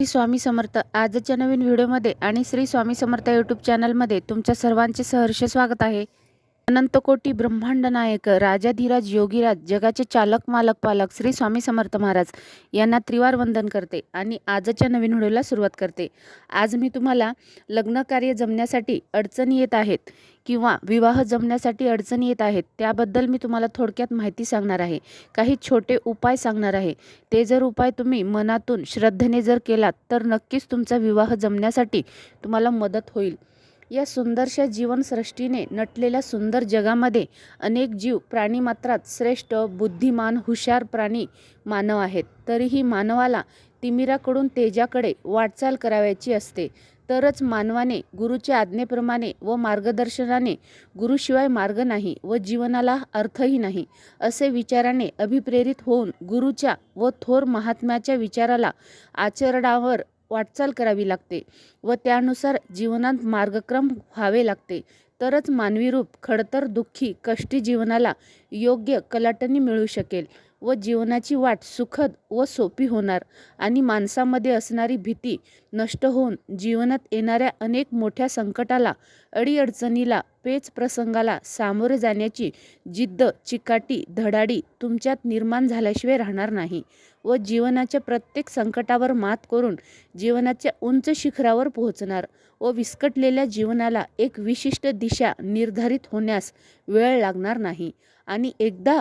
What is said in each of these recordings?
श्री स्वामी समर्थ. आजच्या नवीन व्हिडिओमध्ये आणि श्री स्वामी समर्थ यूट्यूब चॅनलमध्ये तुमच्या सर्वांचे सहर्ष स्वागत आहे. अनंतकोटी ब्रह्मांड नायक राजाधिराज योगीराज जगाचे चालक मालक पालक श्री स्वामी समर्थ महाराज यांना त्रिवार वंदन करते आणि आजच्या नवीन व्हिडिओला सुरुवात करते. आज मी तुम्हाला लग्न कार्य जमण्यासाठी अडचणी येत आहेत किंवा विवाह जमण्यासाठी अडचणी येत आहेत त्याबद्दल मी तुम्हाला थोडक्यात माहिती सांगणार आहे. काही छोटे उपाय सांगणार आहे. ते जर उपाय तुम्ही मनातून श्रद्धेने जर केलात तर नक्कीच तुमचा विवाह जमण्यासाठी तुम्हाला मदत होईल. या सुंदरशा जीवनसृष्टीने नटलेल्या सुंदर जगामध्ये अनेक जीव प्राणीमात्रात श्रेष्ठ बुद्धिमान हुशार प्राणी मानव आहेत. तरीही मानवाला तिमिराकडून तेजाकडे वाटचाल करावयाची असते. तरच मानवाने गुरुच्या आज्ञेप्रमाणे व मार्गदर्शनाने गुरुशिवाय मार्ग नाही व जीवनाला अर्थही नाही असे विचाराने अभिप्रेरित होऊन गुरुच्या व थोर महात्म्याच्या विचाराला आचरणावर वाटचाल करावी लागते व त्यानुसार जीवनात मार्गक्रम व्हावे लागते. तरच मानवी रूप खडतर दुःखी कष्टी जीवनाला योग्य कलाटणी मिळू शकेल व जीवनाची वाट सुखद व सोपी होणार आणि माणसामध्ये असणारी भीती नष्ट होऊन जीवनात येणाऱ्या अनेक मोठ्या संकटाला अडीअडचणीला पेच प्रसंगाला सामोरे जाण्याची जिद्द चिकाटी धडाडी तुमच्यात निर्माण झाल्याशिवाय राहणार नाही. व जीवनाच्या प्रत्येक संकटावर मात करून जीवनाच्या उंच शिखरावर पोहोचणार व विस्कटलेल्या जीवनाला एक विशिष्ट दिशा निर्धारित होण्यास वेळ लागणार नाही. आणि एकदा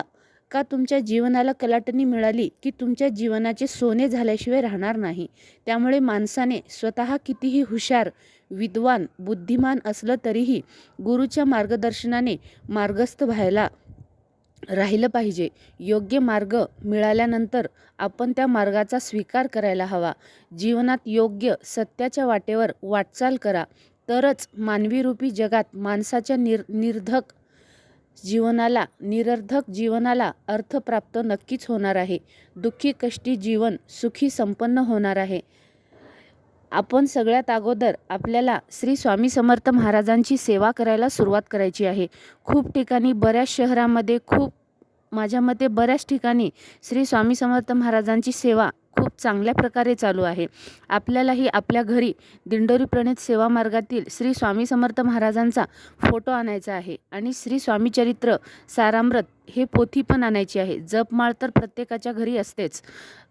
का तुमच्या जीवनाला कलाटणी मिळाली की तुमच्या जीवनाचे सोने झाल्याशिवाय राहणार नाही. त्यामुळे माणसाने स्वतः कितीही हुशार विद्वान बुद्धिमान असलं तरीही गुरुच्या मार्गदर्शनाने मार्गस्थ व्हायला राहिलं पाहिजे. योग्य मार्ग मिळाल्यानंतर आपण त्या मार्गाचा स्वीकार करायला हवा. जीवनात योग्य सत्याच्या वाटेवर वाटचाल करा. तरच मानवी रूपी जगात माणसाच्या निर निर्धक जीवनाला निरर्धक जीवनाला अर्थ प्राप्त नक्कीच होणार आहे. दुःखी कष्टी जीवन सुखी संपन्न होणार आहे. आपण सगळ्यात अगोदर आपल्याला श्री स्वामी समर्थ महाराजांची सेवा करायला सुरुवात करायची आहे. खूप ठिकाणी बऱ्याच शहरामध्ये खूप माझ्या मते बऱ्याच ठिकाणी श्री स्वामी समर्थ महाराजांची सेवा खूप चांगल्या प्रकारे चालू आहे. आपल्यालाही आपल्या घरी दिंडोरी प्रणित सेवा मार्गातील श्री स्वामी समर्थ महाराजांचा फोटो आणायचा आहे आणि श्री स्वामी चरित्र सारामृत हे पोथी पण आणायची आहे. जपमाळ तर प्रत्येकाच्या घरी असतेच.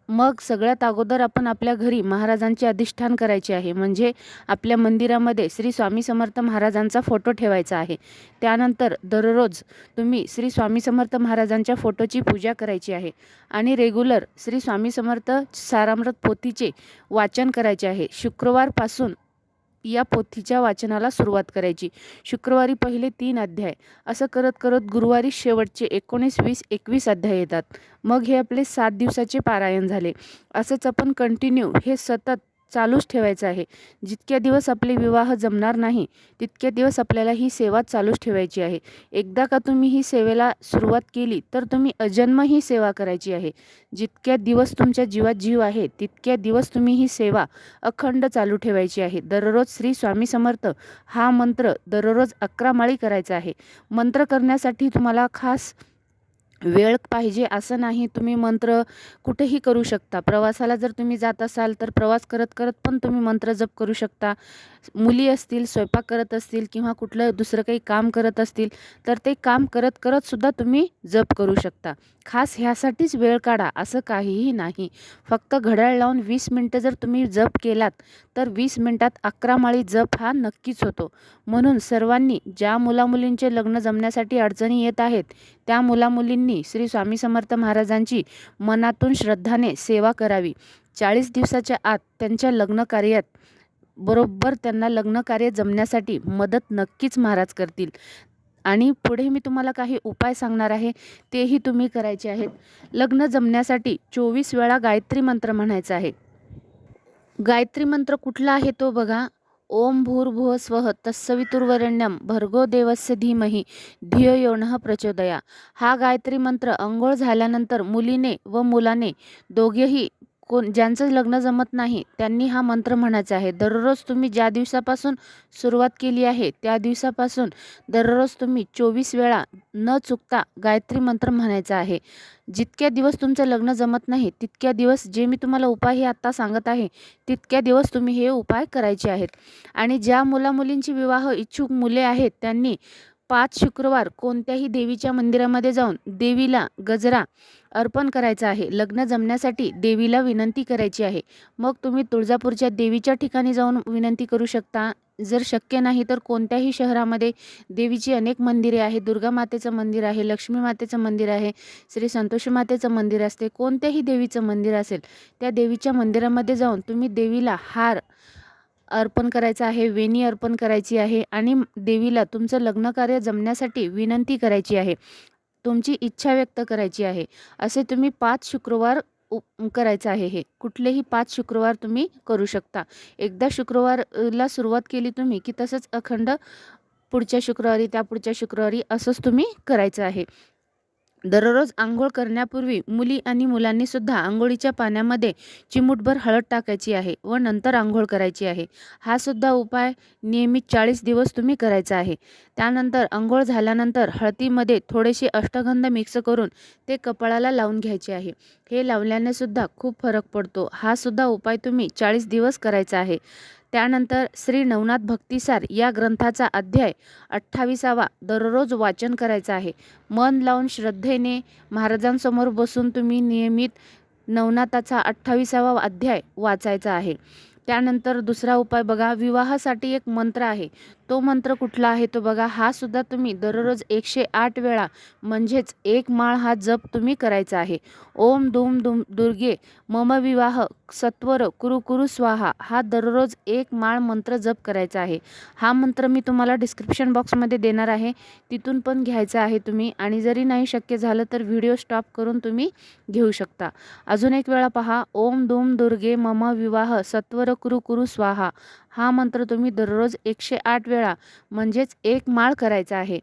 मग सगळ्यात अगोदर आपण आपल्या घरी महाराजांचे अधिष्ठान करायचे आहे. म्हणजे आपल्या मंदिरामध्ये श्री स्वामी समर्थ महाराजांचा फोटो ठेवायचा आहे. त्यानंतर दररोज तुम्ही श्री स्वामी समर्थ महाराजांच्या फोटोची पूजा करायची आहे. आणि रेग्युलर श्री स्वामी समर्थ सारामृत पोथीचे वाचन करायचे आहे. शुक्रवारपासून या पोथीच्या वाचनाला सुरुवात करायची. शुक्रवारी पहिले तीन अध्याय. असं करत करत गुरुवारी शेवटचे एकोणीस वीस एकवीस अध्याय येतात. मग हे आपले सात दिवसाचे पारायण झाले. असंच आपण कंटिन्यू हे सतत चालूच ठेवायचं आहे. जितक्या दिवस आपले विवाह जमणार नाही तितक्या दिवस आपल्याला ही सेवा चालूच ठेवायची आहे. एकदा का तुम्ही ही सेवेला सुरुवात केली तर तुम्ही अजन्म ही सेवा करायची आहे. जितक्या दिवस तुमच्या जीवात जीव आहे तितक्या दिवस तुम्ही ही सेवा अखंड चालू ठेवायची आहे. दररोज श्री स्वामी समर्थ हा मंत्र दररोज अकरा माळी करायचा आहे. मंत्र करण्यासाठी तुम्हाला खास वेळ पाहिजे असं नाही. तुम्ही मंत्र कुठेही करू शकता. प्रवासाला जर तुम्ही जात असाल तर प्रवास करत करत पण तुम्ही मंत्र जप करू शकता. मुली असतील स्वयंपाक करत असतील किंवा कुठलं दुसरं काही काम करत असतील तर ते काम करत करत सुद्धा तुम्ही जप करू शकता. खास ह्यासाठीच वेळ काढा असं काहीही नाही. फक्त घड्याळ लावून वीस मिनटं जर तुम्ही जप केलात तर वीस मिनटात अकरा माळी जप हा नक्कीच होतो. म्हणून सर्वांनी ज्या मुलामुलींचे लग्न जमण्यासाठी अडचणी येत आहेत त्या मुलामुलींनी श्री स्वामी समर्थ महाराजांची मनातून श्रद्धाने सेवा करावी. चाळीस दिवसाच्या आत त्यांच्या लग्न कार्यात बरोबर त्यांना लग्न कार्य जमण्यासाठी मदत नक्कीच महाराज करतील. आणि पुढे मी तुम्हाला काही उपाय सांगणार आहे तेही तुम्ही करायचे आहेत. लग्न जमण्यासाठी चोवीस वेळा गायत्री मंत्र म्हणायचा आहे. गायत्री मंत्र कुठला आहे तो बघा. ओम भूर्भुव स्वः तत्सवितुर्वरेण्यम भर्गो देवस्य धीमही धियो नः प्रचोदया। हा गायत्री मंत्र अंघोळ झाल्यानंतर मुलीने व मुलाने दोघेही कोण ज्यांचं लग्न जमत नाही त्यांनी हा मंत्र म्हणायचा आहे दररोज तुम्ही ज्या दिवसापासून सुरुवात केली आहे त्या दिवसापासून दररोज तुम्ही चोवीस वेळा न चुकता गायत्री मंत्र म्हणायचा आहे. जितक्या दिवस तुमचं लग्न जमत नाही तितक्या दिवस जे मी तुम्हाला उपाय हे आत्ता सांगत आहे तितक्या दिवस तुम्ही हे उपाय करायचे आहेत. आणि ज्या मुलामुलींची विवाह इच्छुक मुले आहेत त्यांनी पाच शुक्रवार कोणत्याही देवीच्या मंदिरामध्ये जाऊन देवीला गजरा अर्पण करायचा आहे. लग्न जमण्यासाठी देवीला विनंती करायची आहे. मग तुम्ही तुळजापूरच्या देवीच्या ठिकाणी जाऊन विनंती करू शकता. जर शक्य नाही तर कोणत्याही शहरामध्ये देवीची अनेक मंदिरे आहे दुर्गा मातेचं मंदिर आहे लक्ष्मी मातेचं मंदिर आहे श्री संतोषी मातेचं मंदिर असते. कोणत्याही देवीचं मंदिर असेल त्या देवीच्या मंदिरामध्ये जाऊन तुम्ही देवीला हार अर्पण करायचं आहे वेणी अर्पण करायची आहे आणि देवीला तुमचं लग्नकार्य जमण्यासाठी विनंती करायची आहे. तुमची इच्छा व्यक्त करायची आहे. असे तुम्ही पाच शुक्रवार करायचं आहे हे. कुठलेही पाच शुक्रवार तुम्ही करू शकता. एकदा शुक्रवारला सुरुवात केली तुम्ही की तसंच अखंड पुढच्या शुक्रवारी त्या पुढच्या शुक्रवारी असंच तुम्ही करायचं आहे. दररोज आंघोळ करण्यापूर्वी मुली आणि मुलांनी सुद्धा आंघोळीच्या पाण्यामध्ये चिमूटभर हळद टाकायची आहे व नंतर आंघोळ करायची आहे. हा सुद्धा उपाय नियमित चाळीस दिवस तुम्ही करायचा आहे. त्यानंतर आंघोळ झाल्यानंतर हळदीमध्ये थोडेसे अष्टगंध मिक्स करून ते कपाळाला लावून घ्यायचे आहे. हे लावल्याने सुद्धा खूप फरक पडतो. हा सुद्धा उपाय तुम्ही चाळीस दिवस करायचा आहे. त्यानंतर श्री नवनाथ भक्तिसार या ग्रंथाचा अध्याय अठ्ठावीसावा दररोज वाचन करायचं आहे. मन लावून श्रद्धेने महाराजांसमोर बसून तुम्ही नियमित नवनाथाचा अठ्ठावीसावा अध्याय वाचायचा आहे. त्यानंतर दुसरा उपाय बघा विवाहासाठी एक मंत्र आहे. तो मंत्र कुठला आहे तो बघा. हा सुद्धा तुम्ही दररोज एकशे आठ वेळा म्हणजेच एक माळ हा जप तुम्ही करायचा आहे. ओम दुम दुम दुर्गे मम विवाह सत्वर कुरु कुरु स्वाहा हा दररोज एक माळ मंत्र जप करायचा आहे. हा मंत्र मी तुम्हाला डिस्क्रिप्शन बॉक्समध्ये देणार आहे. तिथून पण घ्यायचा आहे तुम्ही आणि जरी नाही शक्य झालं तर व्हिडिओ स्टॉप करून तुम्ही घेऊ शकता. अजून एक वेळा पहा. ओम धूम दुर्गे मम विवाह सत्वर कुरु कुरु स्वाहा. हा मंत्र तुम्ही दररोज एकशे आठ वेळा म्हणजेच एक माळ करायचा आहे.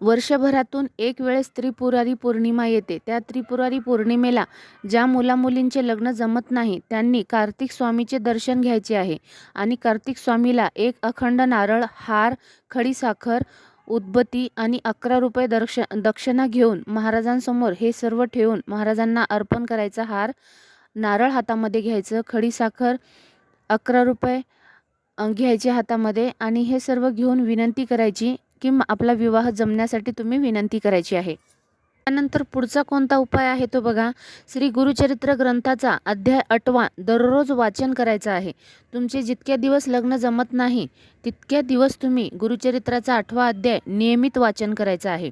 वर्षभरातून एक वेळेस त्रिपुरारी पौर्णिमा येते. त्या त्रिपुरारी पौर्णिमेला ज्या मुलामुलींचे लग्न जमत नाही त्यांनी कार्तिक स्वामीचे दर्शन घ्यायचे आहे. आणि कार्तिक स्वामीला एक अखंड नारळ हार खडीसाखर उद्बत्ती आणि अकरा रुपये दर्श दक्षिणा घेऊन महाराजांसमोर हे सर्व ठेवून महाराजांना अर्पण करायचा हार नारळ हातामध्ये घ्यायचं खडीसाखर अकरा रुपये घ्यायचे हातामध्ये आणि हे सर्व घेऊन विनंती करायची की आपला विवाह जमण्यासाठी तुम्ही विनंती करायची आहे. त्यानंतर पुढचा कोणता उपाय आहे तो बघा. श्री गुरुचरित्र ग्रंथाचा अध्याय आठवा दररोज वाचन करायचं आहे. तुमचे जितक्या दिवस लग्न जमत नाही तितक्या दिवस तुम्ही गुरुचरित्राचा आठवा अध्याय नियमित वाचन करायचं आहे.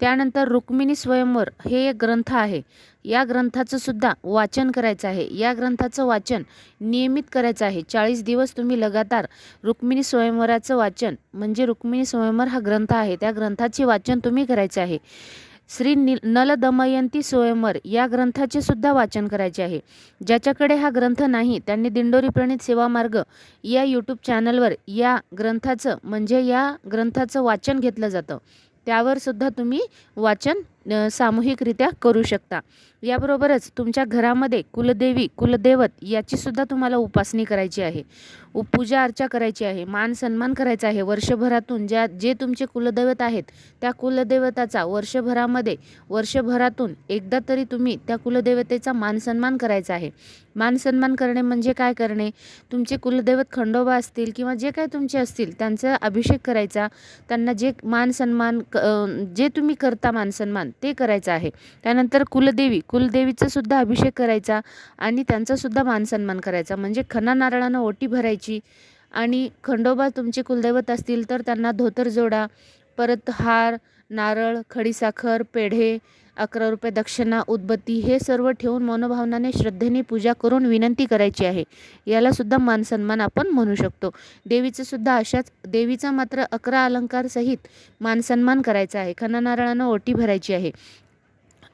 त्यानंतर रुक्मिणी स्वयंवर हे एक ग्रंथ आहे. या ग्रंथाचं सुद्धा वाचन करायचं आहे. या ग्रंथाचं वाचन नियमित करायचं आहे. चाळीस दिवस तुम्ही लगातार रुक्मिणी स्वयंवराचं वाचन म्हणजे रुक्मिणी स्वयंवर हा ग्रंथ आहे त्या ग्रंथाचे वाचन तुम्ही करायचे आहे. श्री नि नल दमयंती स्वयंवर या ग्रंथाचे सुद्धा वाचन करायचे आहे. ज्याच्याकडे हा ग्रंथ नाही त्यांनी दिंडोरी प्रणित सेवा मार्ग या यूट्यूब चॅनलवर या ग्रंथाचं म्हणजे या ग्रंथाचं वाचन घेतलं जातं. त्यावर सुद्धा तुम्ही वाचन सामूहिकरित्या करू शकता. याबरोबरच तुमच्या घरामध्ये कुलदेवी कुलदैवत याचीसुद्धा तुम्हाला उपासनी करायची आहे. पूजा अर्चा करायची आहे मान सन्मान करायचा आहे. वर्षभरातून ज्या जे तुमचे कुलदैवत आहेत त्या कुलदैवताचा वर्षभरामध्ये वर्षभरातून एकदा तरी तुम्ही त्या कुलदेवतेचा मान सन्मान करायचा आहे. मान सन्मान करणे म्हणजे काय करणे? तुमचे कुलदैवत खंडोबा असतील किंवा जे काय तुमचे असतील त्यांचा अभिषेक करायचा. त्यांना जे मान सन्मान जे तुम्ही करता मान सन्मान ते करायचं आहे. त्यानंतर कुलदेवी कुलदेवीचा सुद्धा अभिषेक करायचा आणि त्यांचा सुद्धा मान सन्मान करायचा. म्हणजे खना नारळानं ओटी भरायची आणि खंडोबा तुमचे कुलदैवत असतील तर त्यांना धोतर जोडा परत हार नारळ खडीसाखर पेढे अकरा रुपये दक्षिणा उदबत्ती हे सर्व ठेवून मनोभावनाने श्रद्धेने पूजा करून विनंती करायची आहे. यालासुद्धा मानसन्मान मान सन्मान आपण म्हणू शकतो. देवीचं सुद्धा अशाच देवीचा मात्र अकरा अलंकारसहित मानसन्मान मान सन्मान करायचा आहे. खना नारळानं ओटी भरायची आहे.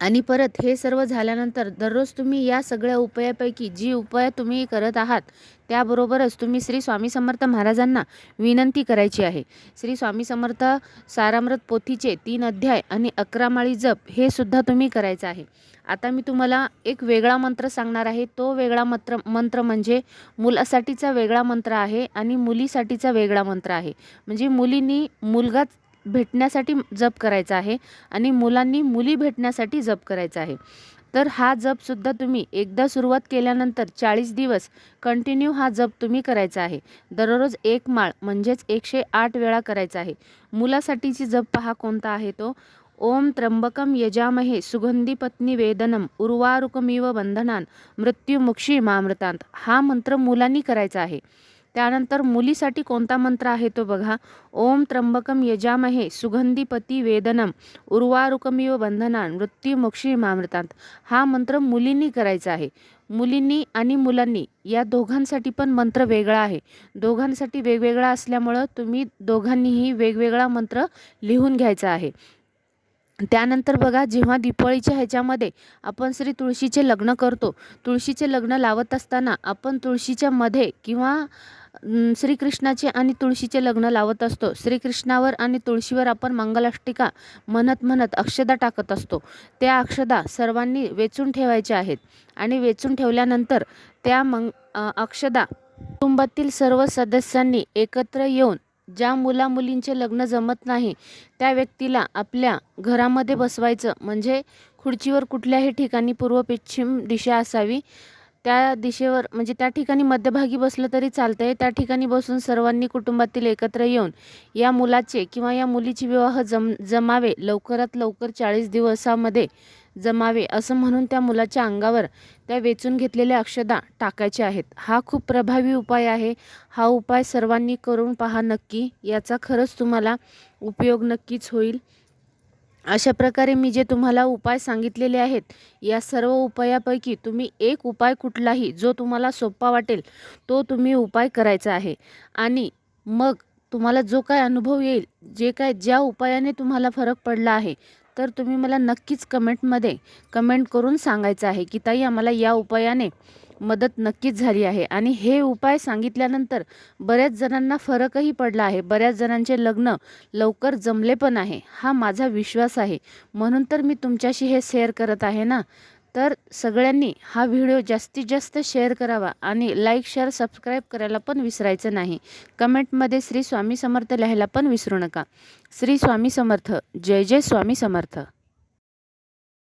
आणि परत हे सर्व झाल्यानंतर दररोज तुम्ही या सगळ्या उपायापैकी जी उपाय तुम्ही करत आहात त्याबरोबरच तुम्ही श्री स्वामी समर्थ महाराजांना विनंती करायची आहे. श्री स्वामी समर्थ सारामृत पोथीचे तीन अध्याय आणि अकरा माळी जप हे सुद्धा तुम्ही करायचं आहे. आता मी तुम्हाला एक वेगळा मंत्र सांगणार आहे. तो वेगळा मंत्र मंत्र म्हणजे मुलासाठीचा वेगळा मंत्र आहे आणि मुलीसाठीचा वेगळा मंत्र आहे. म्हणजे मुलींनी मुलगाच भेटण्यासाठी जप करायचा आहे आणि मुलांनी मुली भेटण्यासाठी जप करायचा आहे. तर हा जपसुद्धा तुम्ही एकदा सुरुवात केल्यानंतर चाळीस दिवस कंटिन्यू हा जप तुम्ही करायचा आहे. दररोज एक माळ म्हणजेच एकशे आठ वेळा करायचा आहे. मुलासाठीची जप पहा कोणता आहे तो? ओम त्र्यंबकम यजामहे सुगंधी पत्नी वेदनम उर्वारुकमिव बंधनान मृत्युमुक्षी मामृतांत हा मंत्र मुलांनी करायचा आहे. त्यानंतर मुलीसाठी कोणता मंत्र आहे तो बघा. ओम त्र्यंबकम यजामहे सुगंधीपती वेदनम वेदनम उर्वारुकमिव बंधनान मृत्युमुक्षी मामृतांत हा मंत्र मुलींनी करायचा आहे. मुलींनी आणि मुलांनी या दोघांसाठी पण मंत्र वेगळा आहे. दोघांसाठी वेगवेगळा असल्यामुळं तुम्ही दोघांनीही वेगवेगळा मंत्र लिहून घ्यायचा आहे. त्यानंतर बघा जेव्हा दिपाळीच्या ह्याच्यामध्ये आपण श्री तुळशीचे लग्न करतो तुळशीचे लग्न लावत असताना आपण तुळशीच्या मध्ये किंवा श्रीकृष्णाचे आणि तुळशीचे लग्न लावत असतो. श्रीकृष्णावर आणि तुळशीवर आपण मंगलाष्टिका म्हणत म्हणत अक्षदा टाकत असतो. त्या अक्षदा सर्वांनी वेचून ठेवायच्या आहेत. आणि वेचून ठेवल्यानंतर त्या मंग अक्षदा कुटुंबातील सर्व सदस्यांनी एकत्र येऊन ज्या मुला मुलींचे लग्न जमत नाही त्या व्यक्तीला आपल्या घरामध्ये बसवायचं म्हणजे खुर्चीवर कुठल्याही ठिकाणी पूर्व पश्चिम दिशा असावी. त्या दिशेवर म्हणजे त्या ठिकाणी मध्यभागी बसलं तरी चालतंय. त्या ठिकाणी बसून सर्वांनी कुटुंबातील एकत्र येऊन या मुलाचे किंवा या मुलीचे विवाह जम जमावे लवकरात लवकर चाळीस दिवसामध्ये जमावे असं म्हणून त्या मुलाच्या अंगावर त्या वेचून घेतलेल्या अक्षदा टाकायच्या आहेत. हा खूप प्रभावी उपाय आहे. हा उपाय सर्वांनी करून पहा नक्की. याचा खरंच तुम्हाला उपयोग नक्कीच होईल. अशा प्रकारे मी जे तुम्हाला उपाय सांगितलेले आहेत या सर्व उपायापैकी तुम्ही एक उपाय कुठलाही जो तुम्हाला सोपा वाटेल तो तुम्ही उपाय करायचा आहे. आणि मग तुम्हाला जो काय अनुभव येईल जे काय ज्या उपायाने तुम्हाला फरक पडला आहे तर तुम्ही मला नक्कीच कमेंटमध्ये कमेंट करून सांगायचं आहे की ताई आम्हाला या उपायाने मदत नक्कीच झाली आहे. आणि हे उपाय सांगितल्यानंतर बऱ्याच जणांना फरकही पडला आहे. बऱ्याच जणांचे लग्न लवकर जमले पण आहे. हा माझा विश्वास आहे. म्हणून तर मी तुमच्याशी हे शेअर करत आहे ना. तर सगळ्यांनी हा व्हिडिओ जास्तीत जास्त शेअर करावा आणि लाईक शेअर सबस्क्राईब करायला पण विसरायचं नाही. कमेंटमध्ये श्री स्वामी समर्थ लिहायला पण विसरू नका. श्री स्वामी समर्थ. जय जय स्वामी समर्थ.